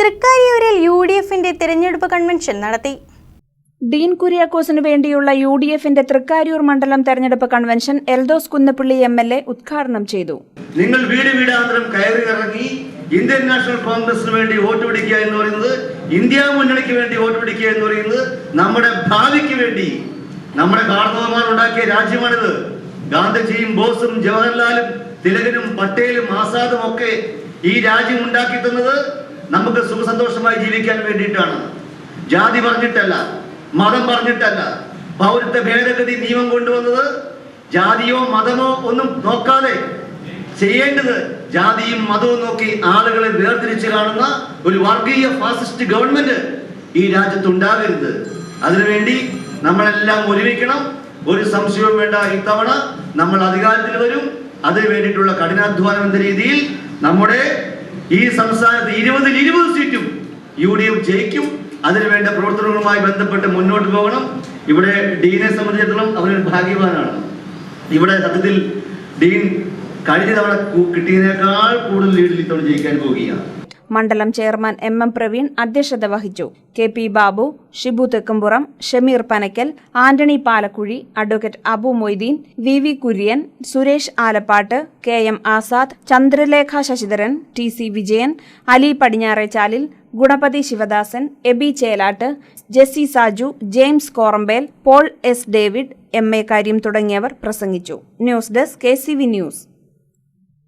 തൃക്കാരിയൂരിൽ U D എഫിന്റെ തിരഞ്ഞെടുപ്പ് convention നടത്തി. ഡീൻ കുര്യാക്കോസിനു വേണ്ടിയുള്ള യു ഡി എഫിന്റെ തൃക്കാര്യൂർ മണ്ഡലം തെരഞ്ഞെടുപ്പ് convention Eldhose Kunnappilly M L A ഉദ്ഘാടനം ചെയ്തു. നിങ്ങൾ വീട് വീടാന്തരം കയറി ഇറങ്ങി ഇന്ത്യൻ നാഷണൽ കോൺഗ്രസിന് വേണ്ടി വോട്ട് പിടിക്കുക എന്ന് പറയുന്നത് ഇന്ത്യ മുന്നണിക്ക് വേണ്ടി വോട്ട് പിടിക്കുക എന്ന് പറയുന്നത് നമ്മുടെ ഭാവിക്ക് വേണ്ടി. നമ്മുടെ കാർന്നവന്മാർ ഉണ്ടാക്കിയ രാജ്യമാണിത്. ഗാന്ധിജിയും ബോസും ജവഹർലാലും തിലകനും പട്ടേലും ആസാദും ഒക്കെ ഈ രാജ്യം ഉണ്ടാക്കി തന്നത് നമുക്ക് സുഖസന്തോഷമായി ജീവിക്കാൻ വേണ്ടിയിട്ടാണ്. ജാതി പറഞ്ഞിട്ടല്ല മതം പറഞ്ഞിട്ടല്ല. പൗരത്വ ഭേദഗതി നിയമം കൊണ്ടുവന്നത് ജാതിയോ മതമോ ഒന്നും നോക്കാതെ ചെയ്യേണ്ടത് ജാതിയും മതവും നോക്കി ആളുകളെ വേർതിരിച്ച് കാണുന്ന ഒരു വർഗീയ ഫാസിസ്റ്റ് ഗവൺമെന്റ് ഈ രാജ്യത്ത് ഉണ്ടാകരുത് അതിനുവേണ്ടി നമ്മളെല്ലാം ഒരുമിക്കണം. ഒരു സംശയവും വേണ്ട ഇത്തവണ നമ്മൾ അധികാരത്തിൽ വരും. അതിനു വേണ്ടിയിട്ടുള്ള കഠിനാധ്വാനം എന്ന രീതിയിൽ നമ്മുടെ ഈ സംസ്ഥാനത്ത് ഇരുപതിൽ ഇരുപത് സീറ്റും യു ഡി എഫ് ജയിക്കും. അതിനുവേണ്ട പ്രവർത്തനങ്ങളുമായി ബന്ധപ്പെട്ട് മുന്നോട്ട് പോകണം. ഇവിടെ ഡീനെ സംബന്ധിച്ചിടത്തോളം അവനൊരു ഭാഗ്യവാനാണ്. ഇവിടെ സത്യത്തിൽ ഡീൻ കഴിഞ്ഞ തവണ കിട്ടിയതിനേക്കാൾ കൂടുതൽ ലീഡിൽ ഇത്തവണ ജയിക്കാൻ പോവുകയാണ്. മണ്ഡലം ചെയർമാൻ എം എം പ്രവീൺ അധ്യക്ഷത വഹിച്ചു. K P Babu Shibu Thekkumpuram Shameer Panakkal Antony Palakkuzhi advocate Abu Moideen V V Kurian Suresh Alappatt K M Azad Chandralekha Sasidharan T C Vijayan Ali Padinjarechalil Ganapathi Sivadasan Eby Chelatt Jessy Saju James Korambel Paul S David M A കാര്യം തുടങ്ങിയവർ പ്രസംഗിച്ചു. News desk K C V news.